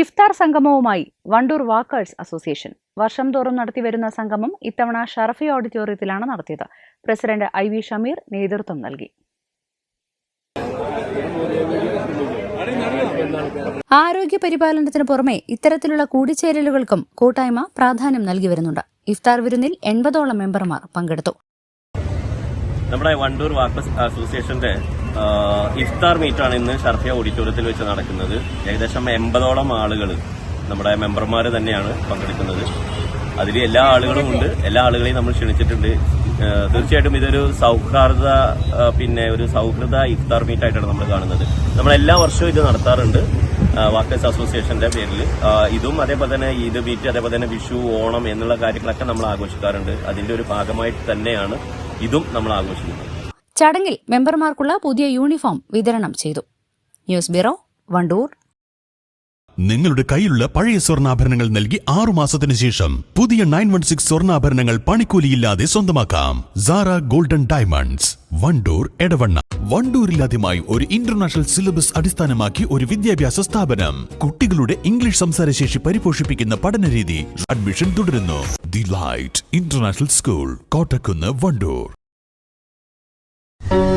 ഇഫ്താർ സംഗമവുമായി Wandoor walkers association വർഷം തോറും നടത്തിവരുന്ന സംഗമം ഇത്തവണ ഷറഫി ഓഡിറ്റോറിയത്തിലാണ് നടത്തിയത്. പ്രസിഡന്റ് ഐ വി ഷമീർ നേതൃത്വം നൽകി. ആരോഗ്യ പരിപാലനത്തിന് പുറമെ ഇത്തരത്തിലുള്ള കൂടിച്ചേരലുകൾക്കും കൂട്ടായ്മ പ്രാധാന്യം നൽകി വരുന്നുണ്ട്. ഇഫ്താർ വിരുന്നിൽ എൺപതോളം മെമ്പർമാർ പങ്കെടുത്തു. നമ്മുടെ വണ്ടൂർ വാക്കേഴ്സ് അസോസിയേഷന്റെ ഇഫ്താർ മീറ്റാണ് ഇന്ന് ഷർഫിയ ഓഡിറ്റോറിയത്തിൽ വെച്ച് നടക്കുന്നത്. ഏകദേശം എൺപതോളം ആളുകൾ നമ്മുടെ മെമ്പർമാർ തന്നെയാണ് പങ്കെടുക്കുന്നത്. അതിൽ എല്ലാ ആളുകളും ഉണ്ട്. എല്ലാ ആളുകളെയും നമ്മൾ ക്ഷണിച്ചിട്ടുണ്ട്. തീർച്ചയായിട്ടും ഇതൊരു സൗഹാർദ്ദ പിന്നെ ഒരു സൗഹൃദ ഇഫ്താർ മീറ്റ് ആയിട്ടാണ് നമ്മൾ കാണുന്നത്. നമ്മൾ എല്ലാ വർഷവും ഇത് നടത്താറുണ്ട്. വാക്കേഴ്സ് അസോസിയേഷന്റെ പേരിൽ ഇതും അതേപോലെ തന്നെ ഈദ് മീറ്റ് അതേപോലെ തന്നെ വിഷു ഓണം എന്നുള്ള കാര്യങ്ങളൊക്കെ നമ്മൾ ആഘോഷിക്കാറുണ്ട്. അതിന്റെ ഒരു ഭാഗമായിട്ട് തന്നെയാണ് ഇതും നമ്മൾ ആഘോഷിക്കുന്നത്. ചടങ്ങിൽ മെമ്പർമാർക്കുള്ള പുതിയ യൂണിഫോം വിതരണം ചെയ്തു. News bureau Wandoor. നിങ്ങളുടെ കയ്യിലുള്ള പഴയ സ്വർണാഭരണങ്ങൾ നൽകി ആറു മാസത്തിന് ശേഷം പുതിയ നയൻ വൺ സിക്സ് സ്വർണാഭരണങ്ങൾ പണിക്കൂലിയില്ലാതെ സ്വന്തമാക്കാം. Sara golden diamonds Wandoor Edavanna. വണ്ടൂരിലാദ്യമായി ഒരു ഇന്റർനാഷണൽ സിലബസ് അടിസ്ഥാനമാക്കി ഒരു വിദ്യാഭ്യാസ സ്ഥാപനം. കുട്ടികളുടെ ഇംഗ്ലീഷ് സംസാരശേഷി പരിപോഷിപ്പിക്കുന്ന പഠനരീതി അഡ്മിഷൻ തുടരുന്നു. The light international school Kottakkunnu Wandoor. Thank you.